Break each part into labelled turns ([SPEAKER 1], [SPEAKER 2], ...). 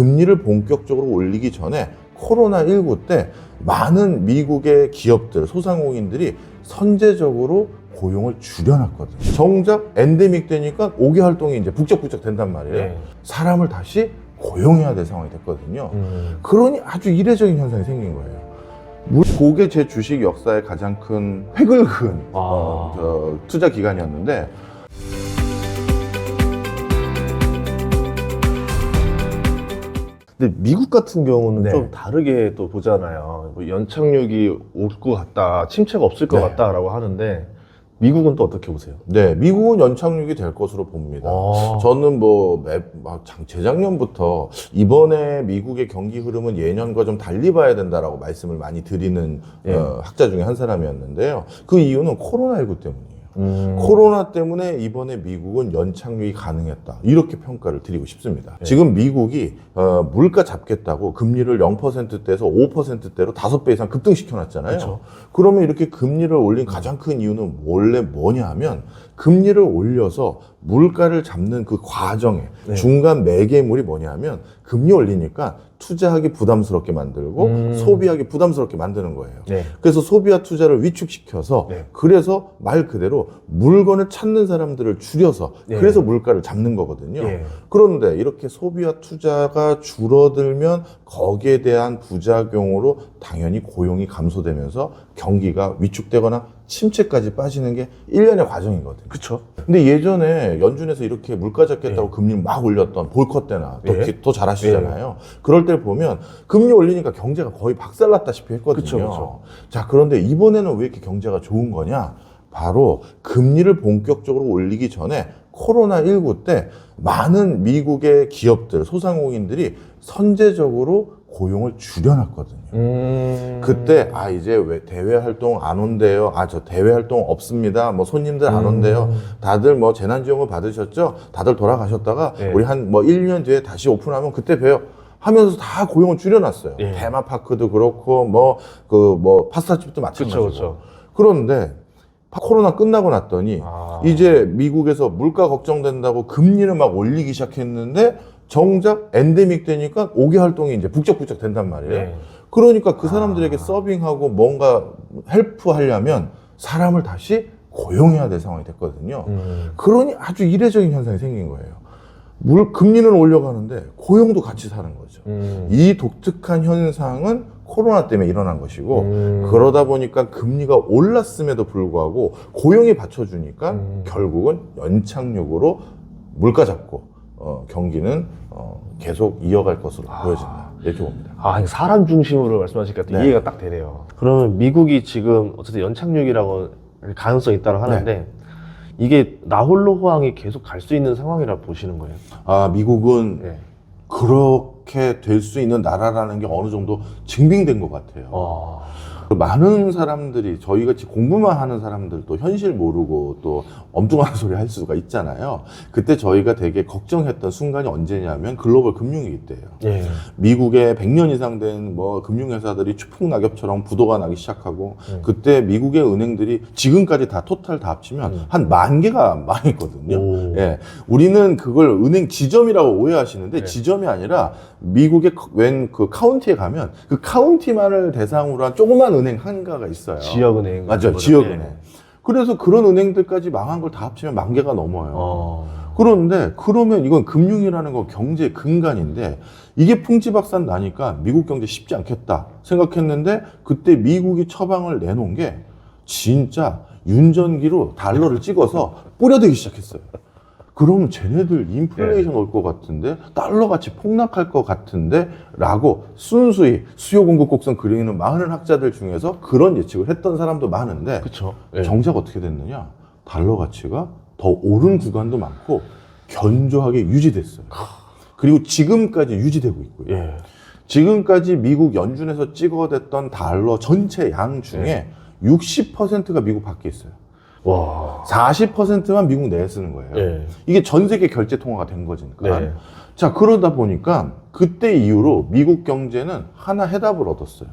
[SPEAKER 1] 금리를 본격적으로 올리기 전에 코로나19 때 많은 미국의 기업들, 소상공인들이 선제적으로 고용을 줄여놨거든요. 정작 엔데믹 되니까 5개 활동이 이제 북적북적 된단 말이에요.
[SPEAKER 2] 네.
[SPEAKER 1] 사람을 다시 고용해야 될 상황이 됐거든요.
[SPEAKER 2] 음.
[SPEAKER 1] 그러니 아주 이례적인 현상이 생긴 거예요. 물- 그게 제 주식 역사의 가장 큰 획을 그은
[SPEAKER 2] 아.
[SPEAKER 1] 어, 저 투자 기간이었는데
[SPEAKER 2] 근데 미국 같은 경우는
[SPEAKER 1] 네.
[SPEAKER 2] 좀 다르게 또 보잖아요. 뭐 연착륙이 올 것 같다, 침체가 없을 것
[SPEAKER 1] 네.
[SPEAKER 2] 같다라고 하는데 미국은 또 어떻게 보세요?
[SPEAKER 1] 네 미국은 연착륙이 될 것으로 봅니다.
[SPEAKER 2] 아.
[SPEAKER 1] 저는 뭐 매, 막 장- 재작년부터 이번에 미국의 경기 흐름은 예년과 좀 달리 봐야 된다라고 말씀을 많이 드리는
[SPEAKER 2] 예.
[SPEAKER 1] 어, 학자 중에 한 사람이었는데요. 그 이유는 코로나19 때문이에요.
[SPEAKER 2] 음.
[SPEAKER 1] 코로나 때문에 이번에 미국은 연착륙이 가능했다. 이렇게 평가를 드리고 싶습니다.
[SPEAKER 2] 네.
[SPEAKER 1] 지금 미국이 어, 물가 잡겠다고 금리를 0%대에서 5%대로 5배 이상 급등시켜 놨잖아요. 그러면 이렇게 금리를 올린 가장 큰 이유는 원래 뭐냐 하면 금리를 올려서 물가를 잡는 그 과정에
[SPEAKER 2] 네.
[SPEAKER 1] 중간 매개물이 뭐냐 하면 금리 올리니까 투자하기 부담스럽게 만들고
[SPEAKER 2] 음.
[SPEAKER 1] 소비하기 부담스럽게 만드는 거예요.
[SPEAKER 2] 네.
[SPEAKER 1] 그래서 소비와 투자를 위축시켜서
[SPEAKER 2] 네.
[SPEAKER 1] 그래서 말 그대로 물건을 찾는 사람들을 줄여서
[SPEAKER 2] 네.
[SPEAKER 1] 그래서 물가를 잡는 거거든요.
[SPEAKER 2] 예.
[SPEAKER 1] 그런데 이렇게 소비와 투자가 줄어들면 거기에 대한 부작용으로 당연히 고용이 감소되면서 경기가 위축되거나 침체까지 빠지는 게 일년의 과정이거든요.
[SPEAKER 2] 그쵸.
[SPEAKER 1] 근데 예전에 연준에서 이렇게 물가 잡겠다고 금리를 막 올렸던 볼컷 때나 또,
[SPEAKER 2] 예.
[SPEAKER 1] 기- 또 잘하시잖아요. 그럴 때 보면 금리 올리니까 경제가 거의 박살났다시피 했거든요.
[SPEAKER 2] 그쵸, 그쵸.
[SPEAKER 1] 자, 그런데 이번에는 왜 이렇게 경제가 좋은 거냐? 바로 금리를 본격적으로 올리기 전에 코로나19 때 많은 미국의 기업들, 소상공인들이 선제적으로 고용을 줄여놨거든요.
[SPEAKER 2] 음.
[SPEAKER 1] 그때 아 이제 왜 대외 활동 안 온대요. 아 저 대외 활동 없습니다. 뭐 손님들 안 온대요. 다들 뭐 재난지원금 받으셨죠? 다들 돌아가셨다가
[SPEAKER 2] 네.
[SPEAKER 1] 우리 한 뭐 1년 뒤에 다시 오픈하면 그때 봬요. 하면서 다 고용을 줄여놨어요.
[SPEAKER 2] 예.
[SPEAKER 1] 테마파크도 그렇고 뭐 그뭐 파스타집도 마찬가지고.
[SPEAKER 2] 그쵸, 그쵸.
[SPEAKER 1] 그런데 코로나 끝나고 났더니
[SPEAKER 2] 아.
[SPEAKER 1] 이제 미국에서 물가 걱정된다고 금리를 막 올리기 시작했는데 정작 엔데믹 되니까 5개 활동이 이제 북적북적 된단 말이에요.
[SPEAKER 2] 네.
[SPEAKER 1] 그러니까 그 사람들에게
[SPEAKER 2] 아.
[SPEAKER 1] 서빙하고 뭔가 헬프 하려면 사람을 다시 고용해야 될 상황이 됐거든요.
[SPEAKER 2] 음.
[SPEAKER 1] 그러니 아주 이례적인 현상이 생긴 거예요. 물 금리는 올려가는데 고용도 같이 사는 거죠.
[SPEAKER 2] 음.
[SPEAKER 1] 이 독특한 현상은 코로나 때문에 일어난 것이고
[SPEAKER 2] 음.
[SPEAKER 1] 그러다 보니까 금리가 올랐음에도 불구하고 고용이 받쳐주니까
[SPEAKER 2] 음.
[SPEAKER 1] 결국은 연착륙으로 물가 잡고 어, 경기는 어, 계속 이어갈 것으로 보여진다 이렇게 봅니다.
[SPEAKER 2] 아, 사람 중심으로 말씀하시니까 또
[SPEAKER 1] 네.
[SPEAKER 2] 이해가 딱 되네요. 그러면 미국이 지금 어쨌든 연착륙이라고 가능성이 있다고 하는데
[SPEAKER 1] 네.
[SPEAKER 2] 이게 나홀로 호황이 계속 갈 수 있는 상황이라 보시는 거예요?
[SPEAKER 1] 아 미국은
[SPEAKER 2] 네.
[SPEAKER 1] 그렇게 될 수 있는 나라라는 게 어느 정도 증빙된 것 같아요.
[SPEAKER 2] 어.
[SPEAKER 1] 많은 사람들이 저희 같이 공부만 하는 사람들도 현실 모르고 또 엉뚱한 소리 할 수가 있잖아요. 그때 저희가 되게 걱정했던 순간이 언제냐면 글로벌 금융위기 때예요.
[SPEAKER 2] 예.
[SPEAKER 1] 미국에 100년 이상 된 뭐 금융회사들이 추풍 낙엽처럼 부도가 나기 시작하고
[SPEAKER 2] 음.
[SPEAKER 1] 그때 미국의 은행들이 지금까지 다 토탈 다 합치면
[SPEAKER 2] 음.
[SPEAKER 1] 한만 개가 망했거든요.
[SPEAKER 2] 오.
[SPEAKER 1] 예. 우리는 그걸 은행 지점이라고 오해하시는데
[SPEAKER 2] 네.
[SPEAKER 1] 지점이 아니라 미국의 웬 그 카운티에 가면 그 카운티만을 대상으로 한 조그만 은행 한가가 있어요.
[SPEAKER 2] 지역은행.
[SPEAKER 1] 맞아요.
[SPEAKER 2] 거죠.
[SPEAKER 1] 지역은행.
[SPEAKER 2] 네.
[SPEAKER 1] 그래서 그런 은행들까지 망한 걸 다 합치면 만 개가 넘어요.
[SPEAKER 2] 어.
[SPEAKER 1] 그런데 그러면 이건 금융이라는 거 경제의 근간인데 이게 풍지박산 나니까 미국 경제 쉽지 않겠다 생각했는데 그때 미국이 처방을 내놓은 게 진짜 윤전기로 달러를 찍어서 뿌려대기 시작했어요. 그러면 쟤네들 인플레이션 올것 같은데 달러 같이 폭락할 것 같은데 라고 순수히 수요 공급 곡선 그리는 많은 학자들 중에서 그런 예측을 했던 사람도 많은데
[SPEAKER 2] 그쵸. 예.
[SPEAKER 1] 정작 어떻게 됐느냐? 달러 가치가 더 오른 구간도 많고 견조하게 유지됐어요. 그리고 지금까지 유지되고 있고요.
[SPEAKER 2] 예.
[SPEAKER 1] 지금까지 미국 연준에서 찍어댔던 달러 전체 양 중에
[SPEAKER 2] 네.
[SPEAKER 1] 60%가 미국 밖에 있어요.
[SPEAKER 2] 와.
[SPEAKER 1] 40%만 미국 내에 쓰는 거예요.
[SPEAKER 2] 예.
[SPEAKER 1] 이게 전 세계 결제 통화가 된 거니까.
[SPEAKER 2] 네.
[SPEAKER 1] 자, 그러다 보니까 그때 이후로 미국 경제는 하나 해답을 얻었어요.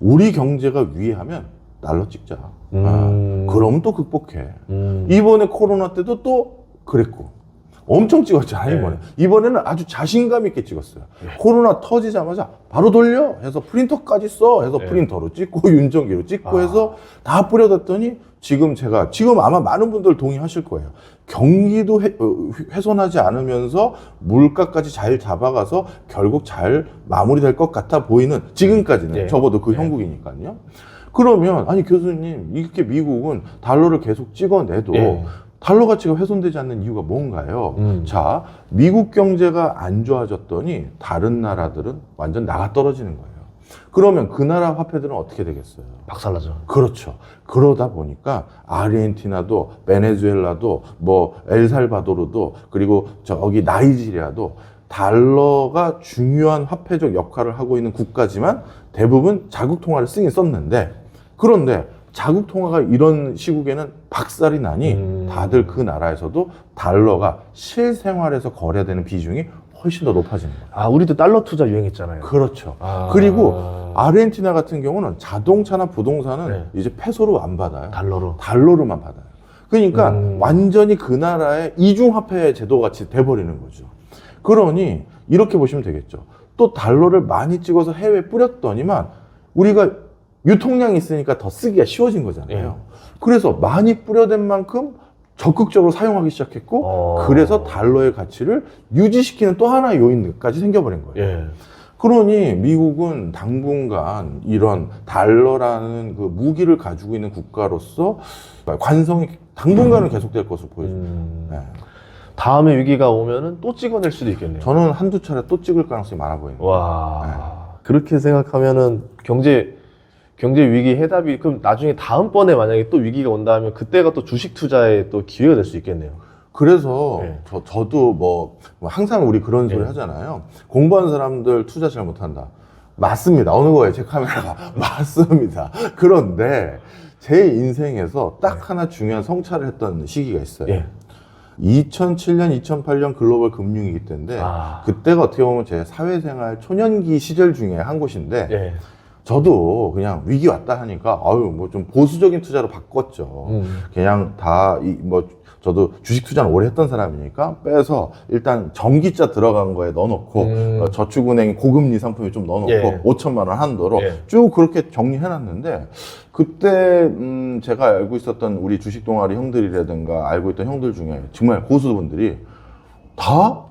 [SPEAKER 1] 우리 경제가 위해하면 달러 찍자.
[SPEAKER 2] 음.
[SPEAKER 1] 아, 그럼 또 극복해.
[SPEAKER 2] 음.
[SPEAKER 1] 이번에 코로나 때도 또 그랬고. 엄청 찍었잖아요,
[SPEAKER 2] 네.
[SPEAKER 1] 이번에. 이번에는 아주 자신감 있게 찍었어요.
[SPEAKER 2] 네.
[SPEAKER 1] 코로나 터지자마자 바로 돌려! 해서 프린터까지 써! 해서
[SPEAKER 2] 네.
[SPEAKER 1] 프린터로 찍고, 윤정기로 찍고
[SPEAKER 2] 아.
[SPEAKER 1] 해서 다 뿌려뒀더니 지금 제가, 지금 아마 많은 분들 동의하실 거예요. 경기도 훼- 어, 훼손하지 않으면서 물가까지 잘 잡아가서 결국 잘 마무리될 것 같아 보이는 지금까지는
[SPEAKER 2] 네.
[SPEAKER 1] 적어도 그
[SPEAKER 2] 네.
[SPEAKER 1] 형국이니까요. 그러면 아니 교수님 이렇게 미국은 달러를 계속 찍어내도
[SPEAKER 2] 예.
[SPEAKER 1] 달러 가치가 훼손되지 않는 이유가 뭔가요?
[SPEAKER 2] 음.
[SPEAKER 1] 자, 미국 경제가 안 좋아졌더니 다른 나라들은 완전 나가 떨어지는 거예요. 그러면 그 나라 화폐들은 어떻게 되겠어요?
[SPEAKER 2] 박살나죠.
[SPEAKER 1] 그렇죠. 그러다 보니까 아르헨티나도 베네수엘라도 뭐 엘살바도르도 그리고 저기 나이지리아도 달러가 중요한 화폐적 역할을 하고 있는 국가지만 대부분 자국 통화를 쓰긴 썼는데 그런데 자국 통화가 이런 시국에는 박살이 나니
[SPEAKER 2] 음.
[SPEAKER 1] 다들 그 나라에서도 달러가 실생활에서 거래되는 비중이 훨씬 더 높아지는 거예요.
[SPEAKER 2] 아, 우리도 달러 투자 유행했잖아요.
[SPEAKER 1] 그렇죠.
[SPEAKER 2] 아.
[SPEAKER 1] 그리고 아르헨티나 같은 경우는 자동차나 부동산은
[SPEAKER 2] 네.
[SPEAKER 1] 이제 페소로 안 받아요.
[SPEAKER 2] 달러로.
[SPEAKER 1] 달러로만 받아요. 그러니까
[SPEAKER 2] 음.
[SPEAKER 1] 완전히 그 나라의 이중화폐 제도 같이 돼버리는 거죠. 그러니 이렇게 보시면 되겠죠. 또 달러를 많이 찍어서 해외에 뿌렸더니만 우리가 유통량이 있으니까 더 쓰기가 쉬워진 거잖아요.
[SPEAKER 2] 예.
[SPEAKER 1] 그래서 많이 뿌려댄 만큼 적극적으로 사용하기 시작했고
[SPEAKER 2] 어.
[SPEAKER 1] 그래서 달러의 가치를 유지시키는 또 하나의 요인까지 생겨버린 거예요.
[SPEAKER 2] 예.
[SPEAKER 1] 그러니 미국은 당분간 이런 달러라는 그 무기를 가지고 있는 국가로서 관성이 당분간은 계속될 것으로 보여집니다.
[SPEAKER 2] 음.
[SPEAKER 1] 네.
[SPEAKER 2] 다음에 위기가 오면은 또 찍어낼 수도 있겠네요.
[SPEAKER 1] 저는 한두 차례 또 찍을 가능성이 많아 보입니다.
[SPEAKER 2] 와. 그렇게 생각하면은 경제 경제 위기 해답이 그럼 나중에 다음번에 만약에 또 위기가 온다 하면 그때가 또 주식 투자에 또 기회가 될 수 있겠네요.
[SPEAKER 1] 그래서
[SPEAKER 2] 네.
[SPEAKER 1] 저, 저도 뭐, 뭐 항상 우리 그런 소리
[SPEAKER 2] 네.
[SPEAKER 1] 하잖아요. 공부하는 사람들 투자 잘 못한다. 맞습니다. 어느 거예요? 제 카메라가. 맞습니다. 그런데 제 인생에서 딱 하나 중요한 성찰을 했던 시기가 있어요.
[SPEAKER 2] 예.
[SPEAKER 1] 2007년, 2008년 글로벌 금융위기 때인데
[SPEAKER 2] 아.
[SPEAKER 1] 그때가 어떻게 보면 제 사회생활 초년기 시절 중에 한 곳인데
[SPEAKER 2] 예.
[SPEAKER 1] 저도 그냥 위기 왔다 하니까 아유 뭐 좀 보수적인 투자로 바꿨죠.
[SPEAKER 2] 음.
[SPEAKER 1] 그냥 다 이 뭐 저도 주식 투자는 오래 했던 사람이니까 빼서 일단 전기자 들어간 거에 넣어놓고
[SPEAKER 2] 음.
[SPEAKER 1] 어, 저축은행 고금리 상품에 좀 넣어놓고
[SPEAKER 2] 예.
[SPEAKER 1] 5천만 원 한도로
[SPEAKER 2] 예.
[SPEAKER 1] 쭉 그렇게 정리해놨는데 그때 음 제가 알고 있었던 우리 주식 동아리 형들이라든가 알고 있던 형들 중에 정말 고수분들이 다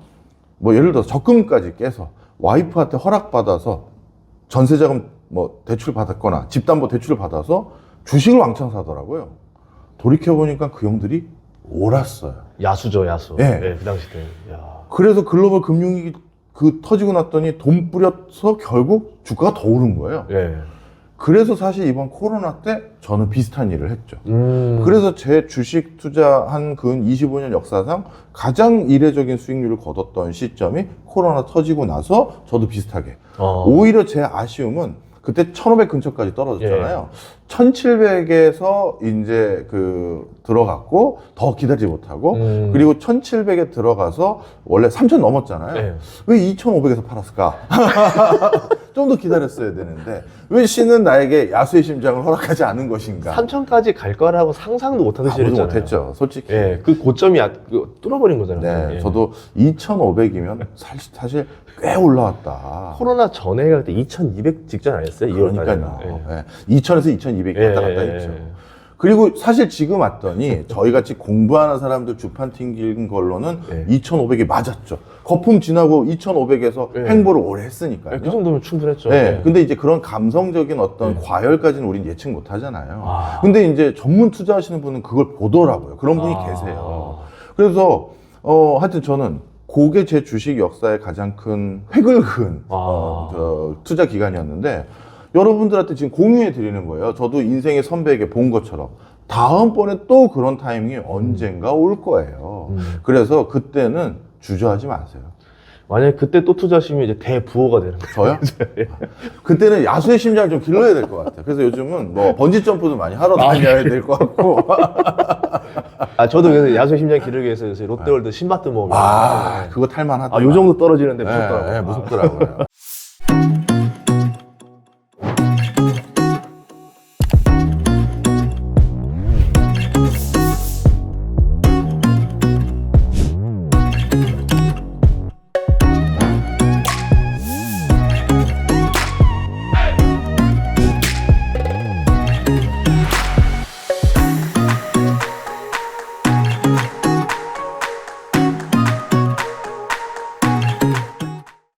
[SPEAKER 1] 뭐 예를 들어서 적금까지 깨서 와이프한테 허락받아서 전세자금 뭐 대출 받았거나 집담보 대출을 받아서 주식을 왕창 사더라고요. 돌이켜 보니까 그 형들이 옳았어요.
[SPEAKER 2] 야수죠, 야수.
[SPEAKER 1] 예.
[SPEAKER 2] 그 당시 때. 야.
[SPEAKER 1] 그래서 글로벌 금융위기 그 터지고 났더니 돈 뿌려서 결국 주가가 더 오른 거예요.
[SPEAKER 2] 예.
[SPEAKER 1] 그래서 사실 이번 코로나 때 저는 비슷한 일을 했죠.
[SPEAKER 2] 음.
[SPEAKER 1] 그래서 제 주식 투자한 근 25년 역사상 가장 이례적인 수익률을 거뒀던 시점이 코로나 터지고 나서 저도 비슷하게.
[SPEAKER 2] 어.
[SPEAKER 1] 오히려 제 아쉬움은 그때 1500 근처까지 떨어졌잖아요. 1700에서 이제 그 들어갔고 더 기다리지 못하고
[SPEAKER 2] 음.
[SPEAKER 1] 그리고 1700에 들어가서 원래 3000 넘었잖아요.
[SPEAKER 2] 예.
[SPEAKER 1] 왜 2500에서 팔았을까? 좀 더 기다렸어야 되는데 왜 신은 나에게 야수의 심장을 허락하지 않은 것인가?
[SPEAKER 2] 3천까지 갈 거라고 상상도 못하는
[SPEAKER 1] 아무도
[SPEAKER 2] 시절이잖아요.
[SPEAKER 1] 못했죠, 솔직히.
[SPEAKER 2] 예. 그 고점이 아, 그 뚫어버린 거잖아요.
[SPEAKER 1] 네,
[SPEAKER 2] 예.
[SPEAKER 1] 저도 2,500이면 사실, 사실 꽤 올라왔다.
[SPEAKER 2] 코로나 전에 갈때 2,200 직전 아니었어요? 2월
[SPEAKER 1] 그러니까요.
[SPEAKER 2] 달에는. 예.
[SPEAKER 1] 예. 2,000에서 2,200 왔다 갔다
[SPEAKER 2] 예,
[SPEAKER 1] 했죠.
[SPEAKER 2] 예, 예.
[SPEAKER 1] 그리고 사실 지금 왔더니 저희 같이 공부하는 사람들 주판 튕긴 걸로는
[SPEAKER 2] 예.
[SPEAKER 1] 2,500이 맞았죠. 거품 지나고 2,500에서
[SPEAKER 2] 예.
[SPEAKER 1] 횡보를 오래 했으니까요.
[SPEAKER 2] 예, 그 정도면 충분했죠.
[SPEAKER 1] 네,
[SPEAKER 2] 예.
[SPEAKER 1] 근데 이제 그런 감성적인 어떤
[SPEAKER 2] 네.
[SPEAKER 1] 과열까지는 우린 예측 못 하잖아요.
[SPEAKER 2] 아.
[SPEAKER 1] 근데 이제 전문 투자하시는 분은 그걸 보더라고요. 그런 분이
[SPEAKER 2] 아.
[SPEAKER 1] 계세요. 그래서, 어, 하여튼 저는 그게 제 주식 역사의 가장 큰 획을 그은
[SPEAKER 2] 아.
[SPEAKER 1] 어, 저 투자 기간이었는데 여러분들한테 지금 공유해 드리는 거예요. 저도 인생의 선배에게 본 것처럼 다음번에 또 그런 타이밍이 언젠가 올 거예요.
[SPEAKER 2] 음.
[SPEAKER 1] 그래서 그때는 주저하지 마세요.
[SPEAKER 2] 만약에 그때 또 투자하시면 이제 대부호가 되는 거예요.
[SPEAKER 1] 저요? 그때는 야수의 심장을 좀 길러야 될 것 같아요. 그래서 요즘은 뭐 번지 점프도 많이 하러 다녀야 될 것 같고.
[SPEAKER 2] 아, 저도 그래서 야수 심장 기르기 위해서 요새 롯데월드 신바트 모으면.
[SPEAKER 1] 아, 그거 탈만하다.
[SPEAKER 2] 아, 요 정도 떨어지는데
[SPEAKER 1] 네,
[SPEAKER 2] 무섭더라고요.
[SPEAKER 1] 네, 무섭더라고요.